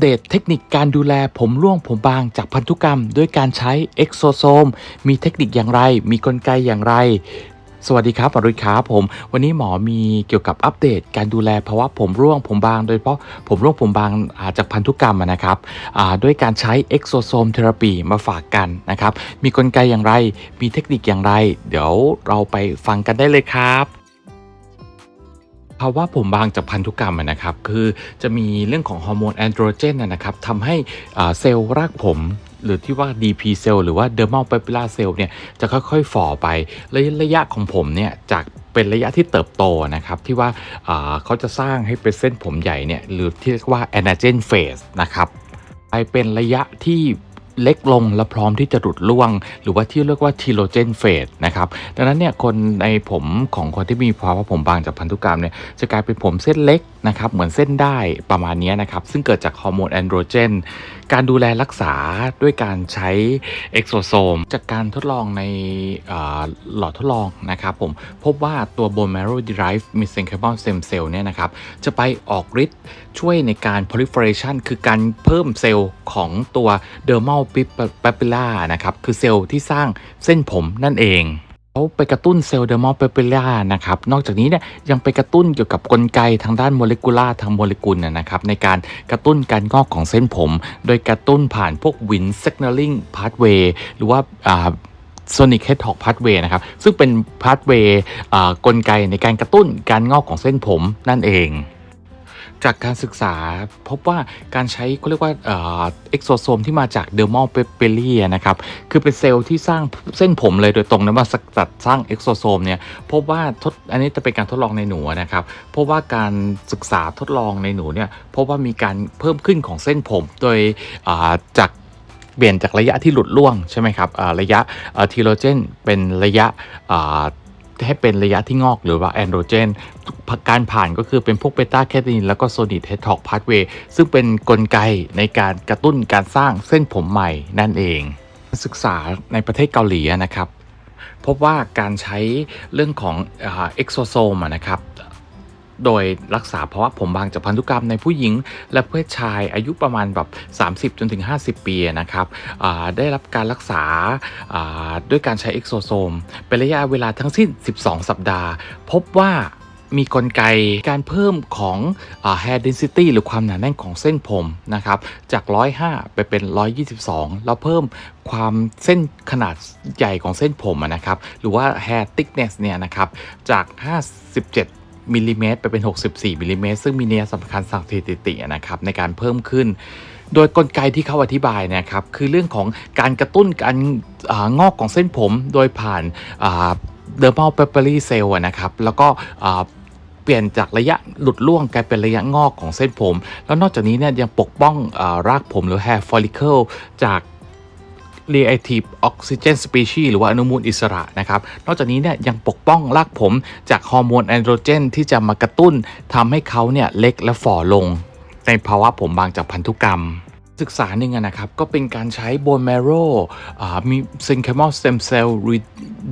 เดตเทคนิคการดูแลผมร่วงผมบางจากพันธุกรรม ด้วยการใช้เอ็กโซโซม มีเทคนิคอย่างไร มีกลไกอย่างไร สวัสดีครับอรุณครับผม วันนี้หมอมีเกี่ยวกับอัปเดต การดูแลภาวะผมร่วงผมบาง โดยเฉพาะผมร่วงผมบางาจากพันธุกรรมนะครับด้วยการใช้เอ็กโซโซมเทอราปีมาฝากกันนะครับ มีกลไกอย่างไร มีเทคนิคอย่างไร เดี๋ยวเราไปฟังกันได้เลยครับ ภาวะผมบางจากพันธุกรรมนะครับ คือจะมีเรื่องของฮอร์โมนแอนโดรเจนนะครับทำให้เซลล์รากผมหรือที่ว่า DP เซลล์หรือว่า dermal papilla cell เนี่ยจะค่อยๆฝ่อไประยะระยะของผมเนี่ยจากเป็นระยะที่เติบโตนะครับที่ว่าเขาจะสร้างให้เป็นเส้นผมใหญ่เนี่ยหรือที่เรียกว่า anagen phase นะครับไปเป็นระยะที่ เล็กลงและพร้อมที่จะหลุดร่วง หรือว่าที่เรียกว่าทีโลเจนเฟสนะครับดังนั้นเนี่ยคนในผมของคนที่มีภาวะผมบางจากพันธุกรรมเนี่ยจะกลายเป็นผมเส้นเล็ก นะครับเหมือนเส้นได้ประมาณนี้นะครับ ซึ่งเกิดจากฮอร์โมนแอนโดรเจน การดูแลรักษาด้วยการใช้เอ็กโซโซมจากการทดลองในหลอดทดลองนะครับผมพบว่าตัว bone marrow derived mesenchymal stem cell เนี่ยนะครับ จะไปออกฤทธิ์ช่วยในการ proliferation คือการเพิ่มเซลล์ของตัว dermal papilla นะครับ คือเซลล์ที่สร้างเส้นผมนั่นเอง เขาไปกระตุ้นเซลล์เดอร์มอลเปปิล่านะครับ นอกจากนี้เนี่ยยังไปกระตุ้นเกี่ยวกับกลไกทางด้านโมเลกุลาทางโมเลกุลนะครับในการกระตุ้นการงอกของเส้นผม โดยกระตุ้นผ่านพวกวิน signaling pathway หรือว่าอ่า Sonic Hedgehog Pathway นะครับ ซึ่งเป็น pathway อ่ากลไกในการกระตุ้นการงอกของเส้นผมนั่นเอง จากการศึกษาพบว่าการใช้เขาเรียกว่าเอ็กโซโซมที่มาจากเดอร์มอลเปเปเลียนะครับ คือเป็นเซลล์ที่สร้างเส้นผมเลยโดยตรงนะว่าสัดสร้างเอ็กโซโซมเนี่ยพบว่าทดอันนี้จะเป็นการทดลองในหนูนะครับพบว่าการศึกษาทดลองในหนูเนี่ยพบว่ามีการเพิ่มขึ้นของเส้นผมโดยอ่าจากเปลี่ยนจากระยะที่หลุดร่วงใช่ไหมครับอ่าระยะทีโลเจนเป็นระยะอ่า ให้เป็นระยะที่งอกหรือว่าแอนโดรเจนการผ่านก็คือเป็นพวกเบต้าแคท i นินแล้วก็โซนิ d เฮดท็อกพา t เวย์ซึ่งเป็นนกลไกในการกระตุ้นการสร้างเส้นผมใหม่นั่นเอง ศึกษาในประเทศเกาหลีนะครับ พบว่าการใช้เรื่องของเอ็กโซโซมนะครับ โดยรักษาภาวะผมบางจากพันธุกรรมในผู้หญิง และเพศชายอายุประมาณแบบ 30 จนถึง 50 ปีนะครับได้รับการรักษาด้วยการใช้เอ็กโซโซม เป็นระยะเวลาทั้งสิ้น 12 สัปดาห์ พบว่ามีกลไกการเพิ่มของ hair density หรือความหนาแน่นของเส้นผมนะครับ จาก 105 ไปเป็น 122 แล้วเพิ่มความเส้นขนาดใหญ่ของเส้นผมนะครับ หรือว่า hair thickness เนี่ยนะครับ จาก 57 มิลลิเมตรไปเป็น 64 มิลลิเมตรซึ่งมีเนัยสำคัญทางสถิตินะครับในการเพิ่มขึ้น โดยกลไกที่เขาอธิบายนะครับคือเรื่องของการกระตุ้นการองอกของเส้นผมโดยผ่านเดอร์มัลเปเปอรี่เซลล์นะครับแล้วก็เปลี่ยนจากระยะหลุดร่วงกลายเป็นระยะงอกของเส้นผม แล้วนอกจากนี้เนี่ยยังปกป้องอารากผมหรือ hair follicle จาก reactive oxygen species หรือว่าอนุมูลอิสระนะครับ นอกจากนี้เนี่ยยังปกป้องรากผมจากฮอร์โมนแอนโดรเจน ที่จะมากระตุ้นทำให้เขาเนี่ยเล็กและฝ่อลง ในภาวะผมบางจากพันธุกรรม ศึกษาหนึ่งนะครับ ก็เป็นการใช้ bone marrow อ่ามี mesenchymal stem cell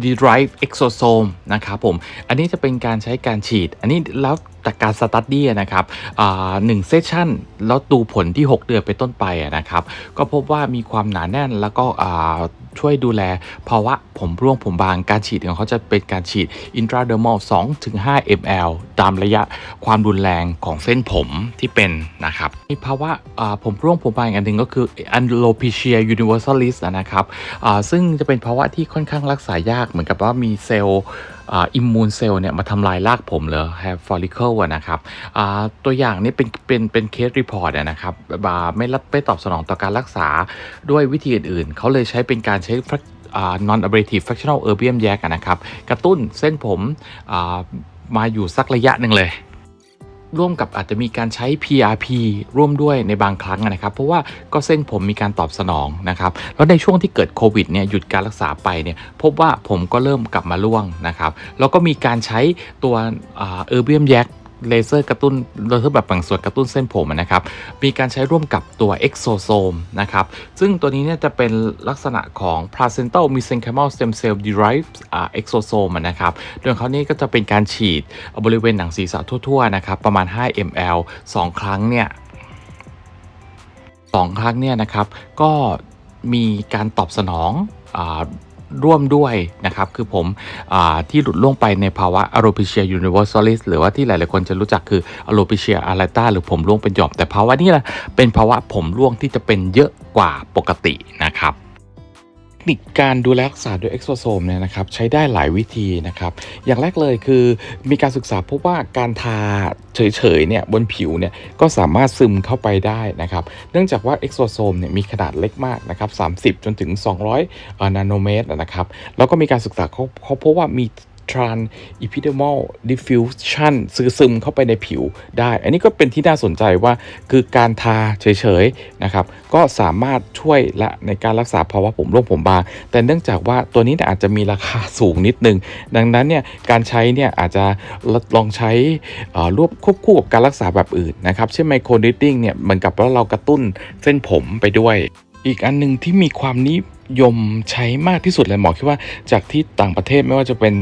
derived exosome นะครับผม อันนี้จะเป็นการใช้การฉีด อันนี้แล้วจากการสตัดดี้นะครับอ่าหนึ่งเซสชั่น แล้วดูผลที่ 6 เดือนไปต้นไปนะครับ ก็พบว่ามีความหนาแน่นแล้วก็อ่า ช่วยดูแลภาวะผมร่วงผมบางการฉีดของเขาจะเป็นการฉีด intradermal 2-5 ml ตามระยะความรุนแรงของเส้นผมที่เป็นนะครับมีภาวะผมร่วงผมบางอีกอันหนึ่งก็คือ alopecia universalis นะครับซึ่งจะเป็นภาวะที่ค่อนข้างรักษายากเหมือนกับว่ามีเซลล์ อิมมูนเซลล์เนี่ยมาทำลายรากผมเลย hair follicle อะนะครับอ่าตัวอย่างนี้เป็นเป็นเป็นเคสรีพอร์ตนะครับบาไม่รับไม่ตอบสนองต่อการรักษาด้วยวิธีอื่น ๆ เขาเลยใช้เป็นการใช้ non abrasive fractional erbium yak นะครับ กระตุ้นเส้นผมอ่ามาอยู่สักระยะหนึ่งเลย ร่วมกับอาจจะมีการใช้ PRP ร่วมด้วยในบางครั้งนะครับ เพราะว่าก็เส้นผมมีการตอบสนองนะครับ แล้วในช่วงที่เกิดโควิดเนี่ยหยุดการรักษาไปเนี่ยพบว่าผมก็เริ่มกลับมาร่วงนะครับ แล้วก็มีการใช้ตัวเออร์เบียมแยก เลเซอร์กระตุ้นเลเซอร์แบบบางส่วนกระตุ้นเส้นผมนะครับ มีการใช้ร่วมกับตัวเอ็กโซโซมนะครับ ซึ่งตัวนี้เนี่ยจะเป็นลักษณะของ placental mesenchymal stem cell derived อ่า exosome นะครับ โดยเขานี่ก็จะเป็นการฉีดบริเวณหนังศีรษะทั่วๆนะครับ ประมาณ 5 ml 2 ครั้งเนี่ยสองครั้งเนี่ยนะครับ ก็มีการตอบสนองอ ร่วมด้วยนะครับ คือผมอที่หลุดล่วงไปในภาวะ alopecia universalis หรือว่าที่หลายๆคนจะรู้จักคือ alopecia areata หรือผมร่วงเป็นหย่อมแต่ภาวะนี้แหละเป็นภาวะผมร่วงที่จะเป็นเยอะกว่าปกตินะครับ นิคการดูแลรักษาด้วยเอ็กโซโซมเนี่ยนะครับใช้ได้หลายวิธีนะครับ อย่างแรกเลยคือมีการศึกษาพบว่าการทาเฉยๆเนี่ยบนผิวเนี่ยก็สามารถซึมเข้าไปได้นะครับ เนื่องจากว่าเอ็กโซโซมเนี่ยมีขนาดเล็กมากนะครับ30 จนถึง 200เอ่อนาโนเมตรนะครับ แล้วก็มีการศึกษาเขาเขาพ บว่ามี trans epidermal diffusion ซึซึมเข้าไปในผิวได้ อันนี้ก็เป็นที่น่าสนใจว่าคือการทาเฉยๆนะครับ ก็สามารถช่วยละในการรักษาภาวะผมร่วงผมบาง แต่เนื่องจากว่าตัวนี้อาจจะมีราคาสูงนิดนึง ดังนั้นเนี่ยการใช้เนี่ยอาจจะลองใช้รวมควบคู่กับการรักษาแบบอื่นนะครับ เช่นไมโครนิดดิ้งเนี่ยเหมือนกับว่าเรากระตุ้นเส้นผมไปด้วย อีกอันหนึ่งที่มีความนิ ยมใช้มากที่สุดเลยหมอคิดว่าจากที่ต่างประเทศไม่ว่าจะเป็น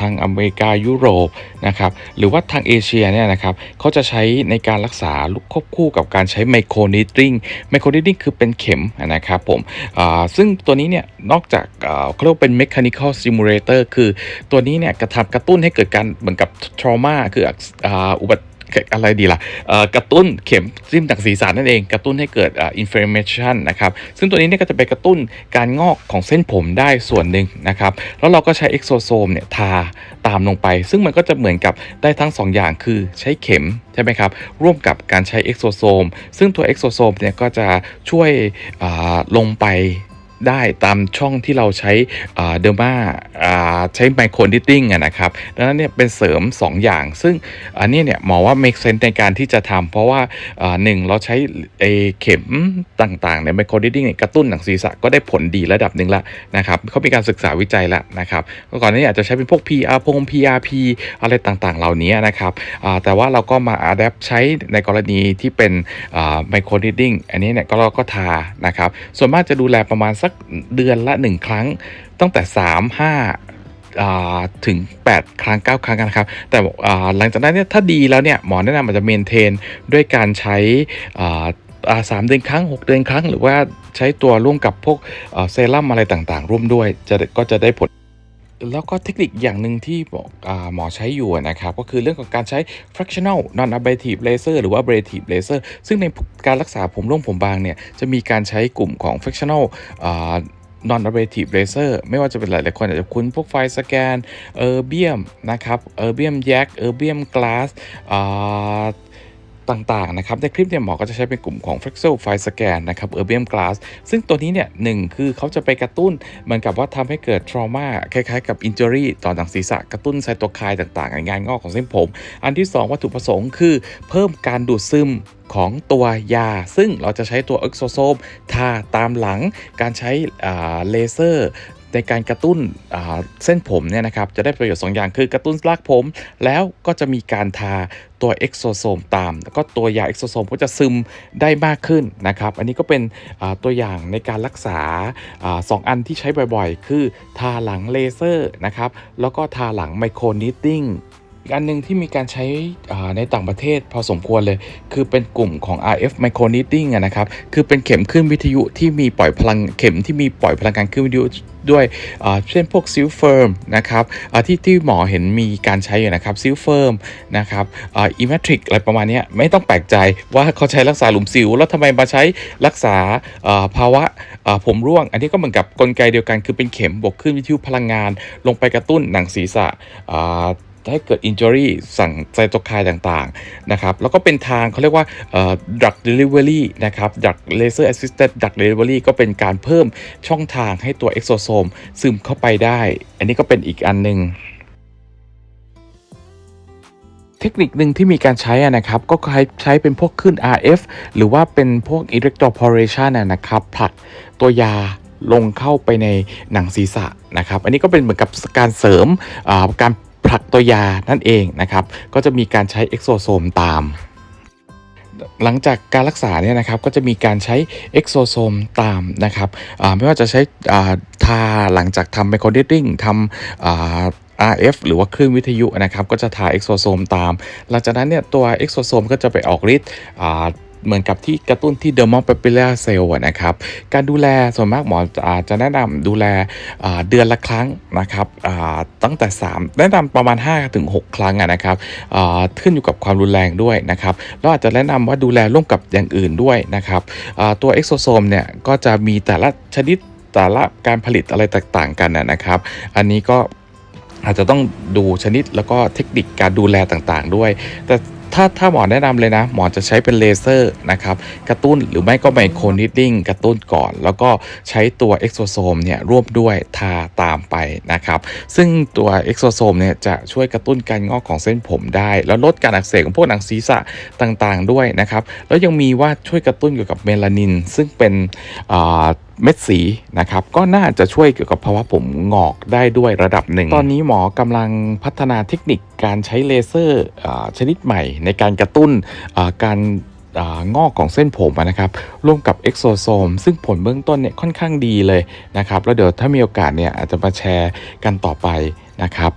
ทางอเมริกายุโรปนะครับหรือว่าทางเอเชียเนี่ยนะครับเขาจะใช้ในการรักษาลูกควบคู่กับการใช้ไมโครนิดดิ้งไมโครนิดดิ้งคือเป็นเข็มนะครับผมซึ่งตัวนี้เนี่ยนอกจากเขาเรียกว่าเป็น mechanical stimulator คือตัวนี้เนี่ยกระทำกระตุ้นให้เกิดการเหมือนกับ trauma คืออ,อุบัติ อะไรดีล่ะเอ่อกระตุ้นเข็มจิ้มจากศีรษะนั่นเอง กระตุ้นให้เกิดอ่า inflammation นะครับซึ่งตัวนี้เนี่ยก็จะไปกระตุ้นการงอกของเส้นผมได้ส่วนหนึ่งนะครับแล้วเราก็ใช้ exosome เนี่ยทาตามลงไป ซึ่งมันก็จะเหมือนกับได้ทั้ง 2ออย่างคือใช้เข็มใช่ไหมครับร่วมกับการใช้ exosome ซึ่งตัว exosome เนี่ยก็จะช่วยลงไป ได้ตามช่องที่เราใช้เดอร์มาใช้ไมโครดิตติ้งนะครับดังนั้นเนี่ยเป็นเสริม 2 อย่าง ซึ่งอันนี้เนี่ยหมอว่า make sense ในการที่จะทำเพราะว่าหนึ่งเราใช้เข็มต่างๆในไมโครดิตติ้งกระตุ้นหนังศีรษะก็ได้ผลดีระดับหนึ่งล้วนะครับเขามีการศึกษาวิจัยแล้วนะครับก่อนหน้านี้อาจจะใช้เป็นพวก PR พง PRP อะไรต่างๆ เหล่านี้นะครับแต่ว่าเราก็มา adapt ใช้ในกรณีที่เป็นไมโครดิติ้งอันนี้เนี่ยก็เราก็ทานะครับส่วนมากจะดูแลประมาณสักเดือนละ 1 ครั้ง ตั้งแต่ 3 5อ่าถึง 8 ครั้ง 9 ครั้งนะครับ แต่หลังจากนั้นเนี่ยถ้าดีแล้วเนี่ยหมอแนะนำอาจจะเมนเทนด้วยการใช้อ่าสามเดือนครั้ง 6 เดือนครั้ง หรือว่าใช้ตัวร่วมกับพวกเอ่อเซรั่มอะไรต่างๆ ร่วมด้วยจะก็จะได้ผล แล้วก็เทคนิคอย่างหนึ่งที่บอกอหมอใช้อยู่นะครับ ก็คือเรื่องของการใช้ fractional non ablative laser หรือว่า ablative laser ซึ่งในการรักษาผมร่วงผมบางเนี่ย จะมีการใช้กลุ่มของ fractional non ablative laser ไม่ว่าจะเป็นหลายๆคนอาจจะคุ้นพวกไฟสแกนเออร์เบียมนะครับเออร์เบียมแยกเออร์เบียมกลาส ต่างๆนะครับในคลิปเนี่ยหมอก็จะใช้เป็นกลุ่มของ Frexel File Scan นะครับ Erbium Glass ซึ่งตัวนี้เนี่ยหนึ่งคือเขาจะไปกระตุ้นเหมือนกับว่าทำให้เกิด trauma คล้ายๆกับ injury ต่อหนังศีรษะกระตุ้นไซโตไคน์ต่างๆงานงอกของเส้นผม อันที่ 2 วัตถุประสงค์คือ เพิ่มการดูดซึมของตัวยา ซึ่งเราจะใช้ตัว e x o s o m e ทาตามหลังการใช้เลเซอร์ ในการกระตุ้นเส้นผมเนี่ยนะครับจะได้ประโยชน์2อย่างคือกระตุ้นรากผม แล้วก็จะมีการทาตัวเอ็กโซโซมตาม แล้วก็ตัวยาเอ็กโซโซมก็จะซึมได้มากขึ้นนะครับ อันนี้ก็เป็นตัวอย่างในการรักษาอสองอันที่ใช้บ่อยๆ คือทาหลังเลเซอร์นะครับแล้วก็ทาหลังไมโครนิตติ้ง อีกอันหนึ่งที่มีการใช้ในต่างประเทศพอสมควรเลย คือเป็นกลุ่มของ RF micro needling นะครับ คือเป็นเข็มคลื่นวิทยุที่มีปล่อยพลังเข็มที่มีปล่อยพลังการคลื่นวิทยุด้วยเช่นพวกซิลเฟิร์มนะครับที่ที่หมอเห็นมีการใช้อยู่นะครับซิลเฟิร์มนะครับอีเมทริกอะไรประมาณนี้ไม่ต้องแปลกใจว่าเขาใช้รักษาหลุมสิว แล้วทำไมมาใช้รักษาภาวะผมร่วง อันนี้ก็เหมือนกับกลไกเดียวกันคือเป็นเข็มบวกคลื่นวิทยุพลังงาน ลงไปกระตุ้นหนังศีรษะ อ่าให้เกิด injury สั่งไซโตไคน์ต่างๆนะครับแล้วก็เป็นทางเขาเรียกว่า drug delivery นะครับ drug laser assisted drug delivery ก็เป็นการเพิ่มช่องทางให้ตัว exosome ซึมเข้าไปได้ อันนี้ก็เป็นอีกอันหนึ่งเทคนิคหนึ่งที่มีการใช้นะครับ ก็ใช้ใช้เป็นพวกคลื่น RF หรือว่าเป็นพวก electroporation นะครับผลักตัวยาลงเข้าไปในหนังศีรษะนะครับ อันนี้ก็เป็นเหมือนกับการเสริมการ ผลักตัวยานั่นเองนะครับ ก็จะมีการใช้เอ็กโซโซมตาม หลังจากการรักษาเนี่ยนะครับก็จะมีการใช้เอ็กโซโซมตามนะครับไม่ว่าจะใช้ทาหลังจากทำไมโครดิติ้งทำ RF หรือว่าคลื่นวิทยุนะครับ ก็จะทาเอ็กโซโซมตาม หลังจากนั้นเนี่ยตัวเอ็กโซโซมก็จะไปออกฤทธิ์ เหมือนกับที่กระตุ้นที่เดอร์มอลเปเป l ่าเซลล์นะครับ การดูแลส่วนมากหมอจะแนะนำดูแลเดือนละครั้งนะครับตั้งแต่ 3 แนะนำประมาณ 5-6 ครั้งนะครับขึ้นอยู่กับความรุนแรงด้วยนะครับแล้วอาจจะแนะนำว่าดูแลร่วมกับอย่างอื่นด้วยนะครับตัวเอ็กโซโซมเนี่ยก็จะมีแต่ละชนิดแต่ละการผลิตอะไรต่างๆกันนะครับ อันนี้ก็อาจจะต้องดูชนิดแล้วก็เทคนิคการดูแลต่างๆด้วย แต่ ถ้าถ้าหมอแนะนำเลยนะ หมอจะใช้เป็นเลเซอร์นะครับ กระตุ้นหรือไม่ก็ไมโครนิดดิ้งกระตุ้นก่อน แล้วก็ใช้ตัวเอ็กโซโซมเนี่ยร่วมด้วยทาตามไปนะครับ ซึ่งตัวเอ็กโซโซมเนี่ยจะช่วยกระตุ้นการงอกของเส้นผมได้ แล้วลดการอักเสบของพวกหนังศีรษะต่างๆ ด้วยนะครับ แล้วยังมีว่าช่วยกระตุ้นเกี่ยวกับเมลานิน ซึ่งเป็นอ่า เม็ดสีนะครับก็น่าจะช่วยเกี่ยวกับภาวะผมงอกได้ด้วยระดับหนึ่ง ตอนนี้หมอกำลังพัฒนาเทคนิคการใช้เลเซอร์อชนิดใหม่ ในการกระตุ้นการงอกของเส้นผมนะครับร่วมกับเอ็กโซโซมซึ่งผลเบื้องต้นเนี่ยค่อนข้างดีเลยนะครับ แล้วเดี๋ยวถ้ามีโอกาสเนี่ยอาจจะมาแชร์กันต่อไปนะครับ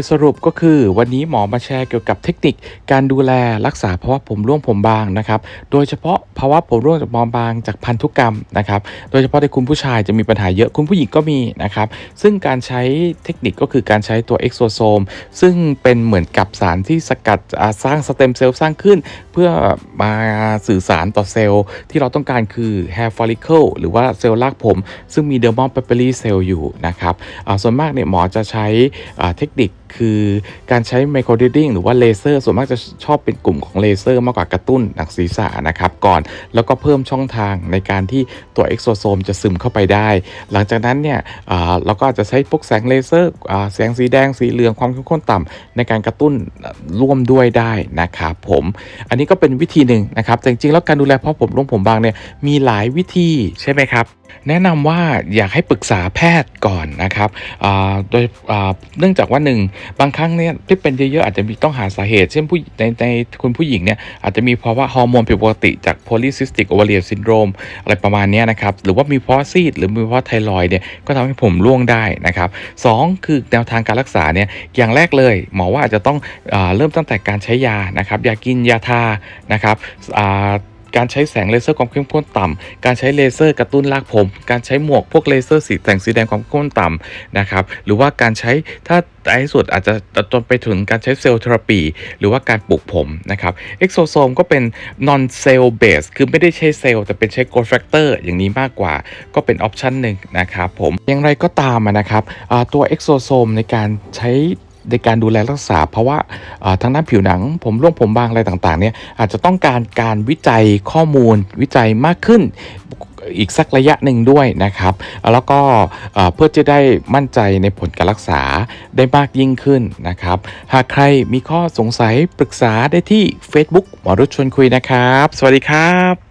ยสรุปก็คือวันนี้หมอมาแชร์เกี่ยวกับเทคนิคการดูแลรักษาภาวะผมร่วงผมบางนะครับโดยเฉพาะภาวะผมร่วงจากบอบบางจากพันธุกรรมนะครับโดยเฉพาะในคุณผู้ชายจะมีปัญหาเยอะคุณผู้หญิงก็มีนะครับซึ่งการใช้เทคนิคก็คือการใช้ตัวเอ็กโซโซมซึ่งเป็นเหมือนกับสารที่สกัดสร้างสเต็มเซลล์สร้างขึ้น เพื่อมาสื่อสารต่อเซลล์ ที่เราต้องการคือ hair follicle หรือว่าเซลล์รากผม ซึ่งมี dermal papillary cell อยู่นะครับส่วนมากเนี่ยหมอจะใช้เทคนิคคือการใช้ไมโครดิดดิ้งหรือว่าเลเซอร์ส่วนมากจะชอบเป็นกลุ่มของเลเซอร์มากกว่ากระตุ้นหนังศีรษะนะครับก่อนแล้วก็เพิ่มช่องทางในการที่ตัวเอ็กโซโซมจะซึมเข้าไปได้ หลังจากนั้นเนี่ยเราก็อาจจะใช้พวกแสงเลเซอร์แสงสีแดงสีเหลืองความเข้มข้นต่ำในการกระตุ้นร่วมด้วยได้นะครับผมอันนี้ก็เป็นวิธีหนึ่งนะครับแต่จริงๆแล้วการดูแลเพราะผมร่วงผมบางเนี่ยมีหลายวิธีใช่ไหมครับ แนะนำว่าอยากให้ปรึกษาแพทย์ก่อนนะครับโดยเนื่องจากว่าหนึ่งบางครั้งเนี่ยที่เป็นเยอะๆอาจจะมีต้องหาสาเหตุ เช่นผู้ในในคุณผู้หญิงเนี่ยอาจจะมีภาวะฮอร์โมนผิดปกติจาก polycystic ovarian syndrome อะไรประมาณนี้นะครับ หรือว่ามีเพราะซีดหรือมีเพราะไทรอยเนี่ยก็ทำให้ผมร่วงได้นะครับสองคือแนวทางการรักษาเนี่ยอย่างแรกเลย หมอว่าอาจจะต้องอเริ่มตั้งแต่การใช้ยานะครับยากินยาทานะครับ การใช้แสงเลเซอร์ความเข้มข้นต่ำการใช้เลเซอร์กระตุ้นรากผม การใช้หมวกพวกเลเซอร์สีแสงสีแดงความเข้มข้นต่ำนะครับ หรือว่าการใช้ถ้าท้ายสุดอาจจะจนไปถึงการใช้เซลล์เทอราปี หรือว่าการปลูกผมนะครับเอ็กโซโซมก็เป็น non cell base คือไม่ได้ใช้เซลล์แต่เป็นใช้ growth factor อย่างนี้มากกว่า ก็เป็นออปชันหนึ่งนะครับผมอย่างไรก็ตามนะครับตัวเอ็กโซโซมในการใช้ ในการดูแลรักษา เพราะว่าทางด้านผิวหนัง ผมร่วงผมบางอะไรต่างๆเนี่ยอาจจะต้องการการวิจัยข้อมูลวิจัยมากขึ้นอีกสักระยะหนึ่งด้วยนะครับ แล้วก็เอ่อเพื่อจะได้มั่นใจในผลการรักษาได้มากยิ่งขึ้นนะครับ หากใครมีข้อสงสัยปรึกษาได้ที่ Facebook หมอรุชชวนคุยนะครับ สวัสดีครับ